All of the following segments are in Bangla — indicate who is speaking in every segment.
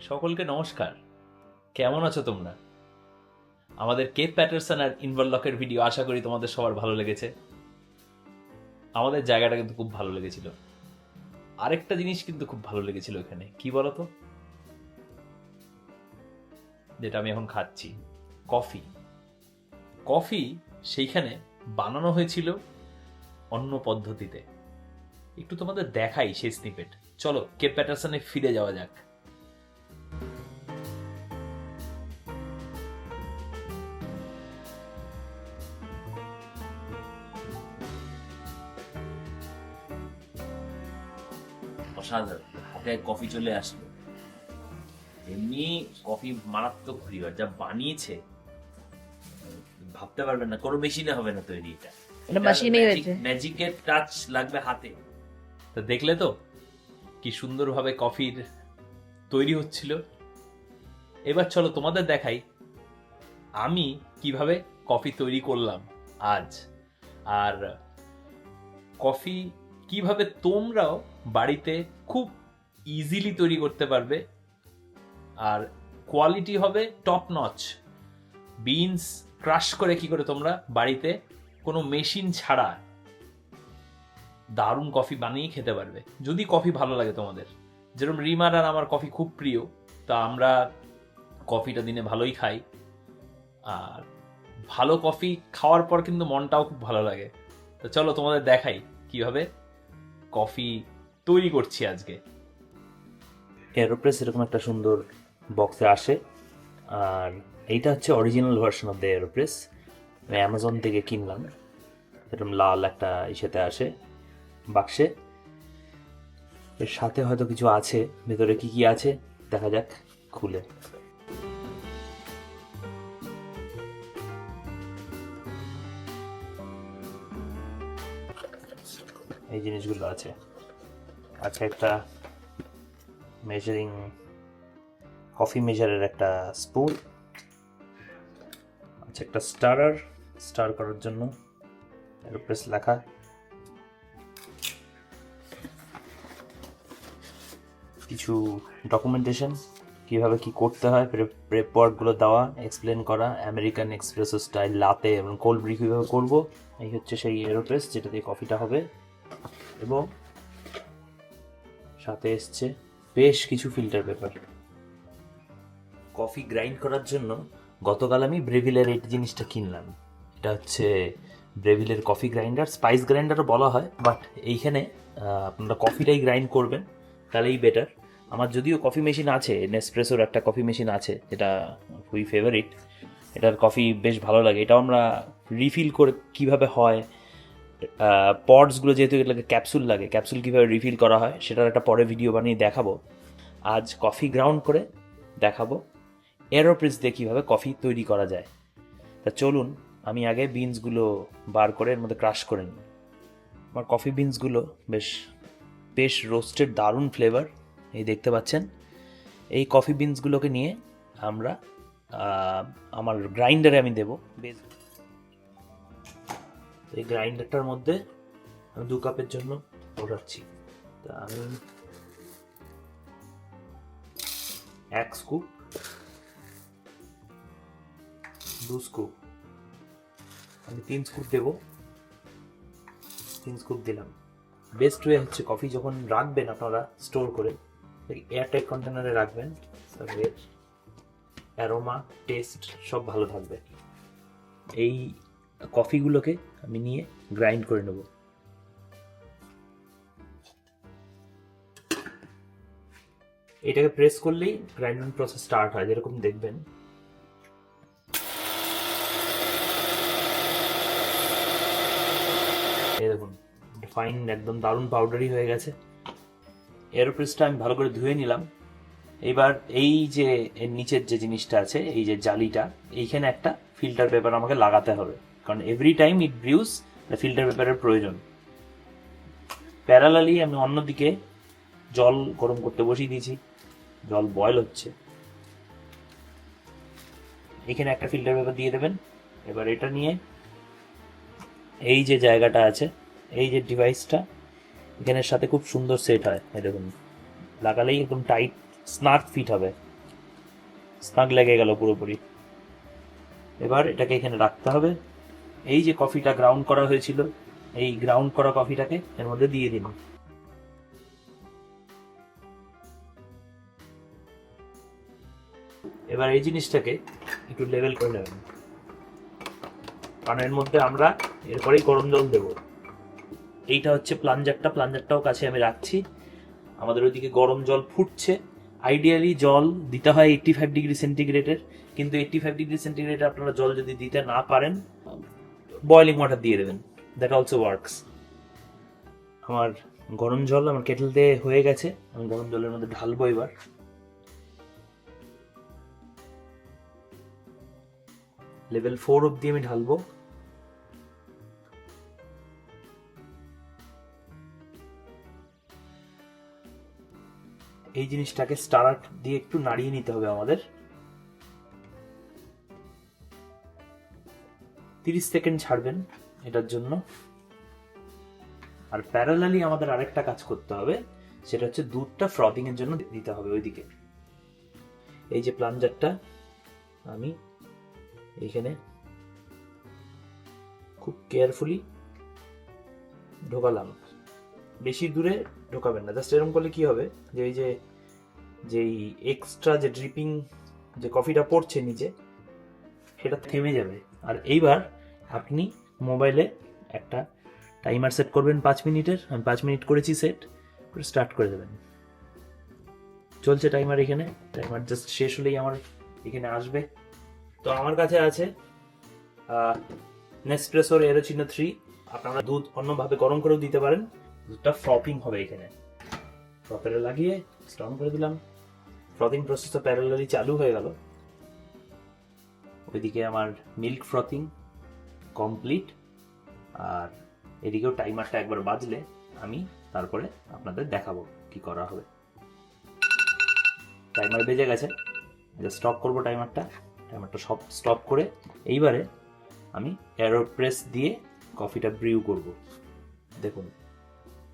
Speaker 1: সকলকে নমস্কার। কেমন আছো তোমরা? আমাদের কেপ প্যাটারসন আর ইনভারলকের ভিডিও আশা করি তোমাদের সবার ভালো লেগেছে। আমাদের জায়গাটা কিন্তু খুব ভালো লেগেছিল। আরেকটা জিনিস কিন্তু খুব ভালো লেগেছিল এখানে। কি বলতো? যেটা আমি এখন খাচ্ছি। কফি। কফি সেইখানে বানানো হয়েছিল অন্য পদ্ধতিতে। একটু তোমাদের দেখাই সেই স্নিপেট। চলো, কেপ প্যাটারসনে ফিরে যাওয়া যাক।
Speaker 2: অসাধারণ। হাতে কফি চলে আসলো। এমনি কফি মারাত্মক প্রিয় যা বানিয়েছে ভাবতে পারবেন না কোনো মেশিনে হবে না তৈরি এটা।
Speaker 3: এটা মেশিনেই হয়েছে।
Speaker 2: ম্যাজিকের টাচ লাগবে হাতে।
Speaker 1: তা দেখলে তো কি সুন্দরভাবে কফির তৈরি হচ্ছিল। এবার চলো তোমাদের দেখাই আমি কীভাবে কফি তৈরি করলাম আজ। আর কফি কীভাবে তোমরাও বাড়িতে খুব ইজিলি তৈরি করতে পারবে। আর কোয়ালিটি হবে টপ নচ বিনস ক্রাশ করে কি করে তোমরা বাড়িতে কোনো মেশিন ছাড়া দারুণ কফি বানিয়ে খেতে পারবে। যদি কফি ভালো লাগে তোমাদের। যেরকম রিমার আর আমার কফি খুব প্রিয়, তা আমরা কফিটা দিনে ভালোই খাই। আর ভালো কফি খাওয়ার পর কিন্তু মনটাও খুব ভালো লাগে। তো চলো তোমাদের দেখাই কীভাবে কফি তৈরি করছি আজকে।
Speaker 2: এরোপ্রেস এরকম একটা সুন্দর বক্সে আসে। আর এইটা হচ্ছে original version of the AeroPress Amazon থেকে কিনলাম। এরকম লাল একটা ইসেতে আসে বাক্সে এর সাথে হয়তো কিছু আছে। ভেতরে কি কি আছে? দেখা যাক, খুলে। এই জিনিসগুলো আছে। আছে একটা মেজারিং কফি মেজারের একটা স্পুন আছে একটা স্টারার স্টার করার জন্য এরোপ্রেস লেখা। কিছু ডকুমেন্টেশন কীভাবে কি করতে হয় প্রেপ ওয়ার্কগুলো দেওয়া এক্সপ্লেন করা আমেরিকান এক্সপ্রেসো স্টাইল লাতে এবং কোল্ড ব্রি কীভাবে করব, এই হচ্ছে সেই এরোপ্রেস যেটা দিয়ে কফিটা হবে। এবং সাথে এসছে বেশ কিছু ফিল্টার পেপার কফি গ্রাইন্ড করার জন্য গতকাল আমি ব্রেভিলের এই জিনিসটা কিনলাম। এটা হচ্ছে ব্রেভিলের কফি গ্রাইন্ডার স্পাইস গ্রাইন্ডারও বলা হয় বাট এইখানে আপনারা কফিটাই গ্রাইন্ড করবেন, তাহলেই বেটার আমার যদিও কফি মেশিন আছে নেসপ্রেসোর একটা কফি মেশিন আছে, যেটা খুবই ফেভারিট এটার কফি বেশ ভালো লাগে। এটাও আমরা রিফিল করে কীভাবে হয় পডসগুলো যেহেতু এগুলোকে ক্যাপসুল লাগে ক্যাপসুল কীভাবে রিফিল করা হয়, সেটার একটা পরে ভিডিও বানিয়ে দেখাবো। আজ কফি গ্রাউন্ড করে দেখাবো এরোপ্রেস দিয়ে কীভাবে কফি তৈরি করা যায়। তা চলুন, আমি আগে বিনসগুলো বার করে এর মধ্যে ক্রাশ করে নিই। আমার কফি বিনসগুলো বেশ বেশ রোস্টেড দারুণ ফ্লেভার এই দেখতে পাচ্ছেন। এই কফি বিনসগুলোকে নিয়ে আমরা আমার গ্রাইন্ডারে আমি দেবো। বেশ এই গ্রাইন্ডারটার মধ্যে আমি দু কাপের জন্য ওঠাচ্ছি তা আমি এক স্কুপ দু স্কুপ আমি তিন স্কুপ দেব। তিন স্কুপ দিলাম। বেস্ট ওয়ে হচ্ছে কফি যখন রাখবেন আপনারা স্টোর করে এয়ারটাইট কন্টেনারে রাখবেন অ্যারোমা টেস্ট সব ভালো থাকবে। এই কফিগুলোকে আমি নিয়ে গ্রাইন্ড করে নেব। এটাকে প্রেস করলেই গ্রাইন্ডিং প্রসেস স্টার্ট হয়, যেরকম দেখবেন। দেখুন ফাইন একদম দারুণ পাউডারি হয়ে গেছে। এরোপ্রেসটা আমি ভালো করে ধুয়ে নিলাম। এবার এই যে এর নিচের যে জিনিসটা আছে, এই যে জালিটা, এইখানে একটা ফিল্টার পেপার আমাকে লাগাতে হবে। কারণ every time it brews filter পেপারের প্রয়োজন। প্যারালালি আমি অন্যদিকে জল গরম করতে বসিয়ে দিয়েছি। জল বয়েল হচ্ছে। এখানে একটা ফিল্টার পেপার দিয়ে দেবেন। এবার এটা নিয়ে এই যে জায়গাটা আছে, এই যে ডিভাইসটা এখানের সাথে খুব সুন্দর সেট হয়। দেখুন, লাগালেই একদম টাইট স্নার্ট ফিট হবে। স্নাগ লেগে গেল পুরোপুরি। এবার এটাকে এখানে রাখতে হবে। এই যে কফিটা গ্রাউন্ড করা হয়েছিল, এই গ্রাউন্ড করা কফিটাকে এর মধ্যে দিয়ে দিন এবার এই জিনিসটাকে একটু লেভেল করে নেবেন। কারণ এর মধ্যে আমরা এরপরেই গরম জল দেব। এইটা হচ্ছে প্লাঞ্জারটা প্লাঞ্জারটাও কাছে আমি রাখছি। আমাদের ওইদিকে গরম জল ফুটছে। আইডিয়ালি জল দিতে হয় এইট্টি ফাইভ ডিগ্রি সেন্টিগ্রেডের কিন্তু এইট্টি ফাইভ ডিগ্রি সেন্টিগ্রেডে আপনারা জল যদি দিতে না পারেন বয়লিং ওয়াটার দিয়ে দেবেন। দ্যাট অলসো ওয়ার্কস আমার গরম জল, আমার কেটেলতে হয়ে গেছে। আমি গরম জলের মধ্যে ঢালবো এবার। লেভেল ফোর অব্দি আমি ঢালবো। এই জিনিসটাকে স্টার্ট দিয়ে একটু নাড়িয়ে নিতে হবে আমাদের। তিরিশ সেকেন্ড ছাড়বেন এটার জন্য। আর প্যারালালি আমাদের আরেকটা কাজ করতে হবে, সেটা হচ্ছে দুধটা ফ্রদিং এর জন্য দিতে হবে ওইদিকে। এই যে প্লাঞ্জারটা আমি এইখানে খুব কেয়ারফুলি ঢোকালাম। বেশি দূরে ঢোকাবেন না জাস্ট এরকম করলে কি হবে? যে এই যে, যেই এক্সট্রা যে ড্রিপিং যে কফিটা পড়ছে নিচে, সেটা থেমে যাবে। আর এইবার আপনি মোবাইলে একটা টাইমার সেট করবেন পাঁচ মিনিটের, আমি পাঁচ মিনিট করেছি সেট, করে স্টার্ট করে দেবেন। চলছে টাইমার এখানে, টাইমার জাস্ট শেষ হলেই আমার এখানে আসবে। তো আমার কাছে আছে নেসপ্রেসোর এরোচিনো থ্রি আপনারা দুধ অন্যভাবে গরম করেও দিতে পারেন। দুধটা ফ্রপিং হবে এখানে। ফ্রপারে লাগিয়ে স্ট্রং করে দিলাম। ফ্রথিং প্রসেস তো প্যারালালি চালু হয়ে গেল। ওইদিকে আমার মিল্ক ফ্রথিং কমপ্লিট আর এদিকেও টাইমারটা একবার বাজলে আমি তারপরে আপনাদের দেখাবো কি করা হবে। টাইমার বেজে গেছে। স্টপ করব টাইমারটা টাইমারটা সব স্টপ করে এইবারে আমি অ্যারোপ্রেস দিয়ে কফিটা ব্রিউ করব। দেখুন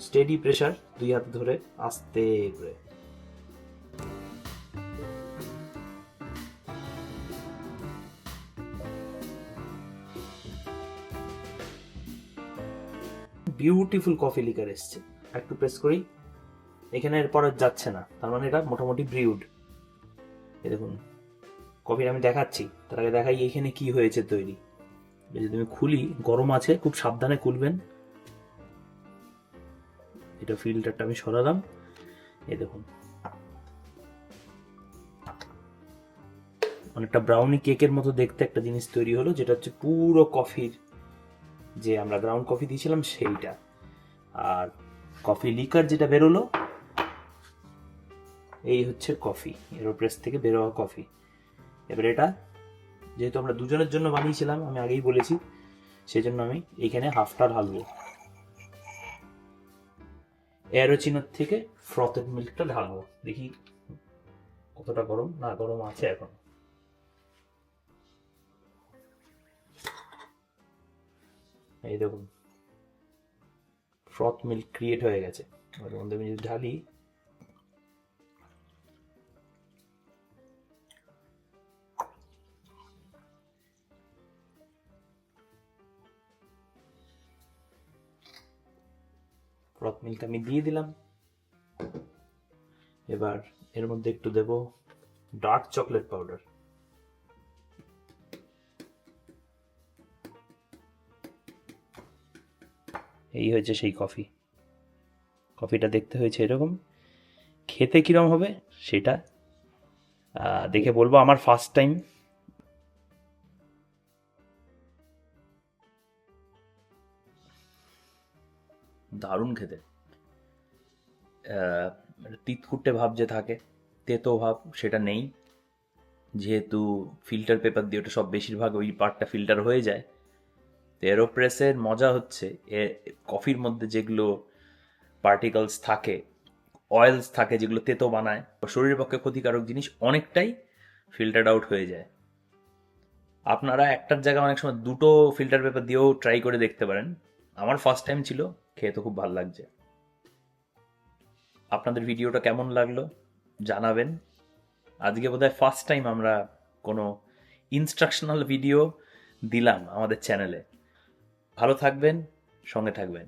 Speaker 2: স্টেডি প্রেশার দুই হাত ধরে আস্তে করে। বিউটিফুল কফি লিকার এসছে। একটু প্রেস করি। এখানে এরপর যাচ্ছে না। তার মানে এটা মোটামুটি ব্রিউড এ দেখুন কফি আমি দেখাচ্ছি। তার আগে দেখাই এখানে কি হয়েছে তৈরি। যদি আমি খুলি, গরম আছে, খুব সাবধানে খুলবেন। এটা ফিল্টারটা আমি সরালাম। এই দেখুন। অনেকটা ব্রাউনি কেকের মতো দেখতে একটা জিনিস তৈরি হলো, যেটা হচ্ছে পুরো কফির যে আমরা গ্রাউন্ড কফি দিয়েছিলাম সেইটা। আর কফি লিকার যেটা বেরোলো, এই হচ্ছে কফি এরোপ্রেস থেকে বেরোয়া কফি এবার এটা, যেহেতু আমরা দুজনের জন্য বানিয়েছিলাম, আমি আগেই বলেছি সেই জন্য আমি এইখানে হাফটা ঢালবো। অ্যারোচিনোর থেকে ফ্রথেড মিল্কটা ঢালবো। দেখি কতটা গরম, না গরম আছে এখন। এই দেখুন ফ্রথ মিল্ক ক্রিয়েট হয়ে গেছে। এবার মধ্যে আমি যদি ঢালি ফ্রথ মিল্ক আমি দিয়ে দিলাম। এবার এর মধ্যে একটু দেব ডার্ক চকলেট পাউডার এই হয়েছে সেই কফি। কফিটা দেখতে হয়েছে এরকম। খেতে কীরকম হবে সেটা দেখে বলব আমার ফার্স্ট টাইম দারুণ খেতে। আহ, তিতকুটে ভাব যে থাকে তেতো ভাব সেটা নেই। যেহেতু ফিল্টার পেপার দিয়ে ওটা সব বেশিরভাগ ওই পার্টটা ফিল্টার হয়ে যায়। তো এরোপ্রেসের মজা হচ্ছে। এ কফির মধ্যে যেগুলো পার্টিকলস থাকে অয়েলস থাকে, যেগুলো তেতো বানায়, শরীরের পক্ষে ক্ষতিকারক জিনিস অনেকটাই ফিল্টার্ড আউট হয়ে যায়। আপনারা একটার জায়গায় অনেক সময় দুটো ফিল্টার পেপার দিয়েও ট্রাই করে দেখতে পারেন। আমার ফার্স্ট টাইম ছিল, খেয়ে তো খুব ভালো লাগছে। আপনাদের ভিডিওটা কেমন লাগল জানাবেন। আজকে বোধহয় ফার্স্ট টাইম আমরা কোনো ইনস্ট্রাকশনাল ভিডিও দিলাম আমাদের চ্যানেলে ভালো থাকবেন সঙ্গে থাকবেন।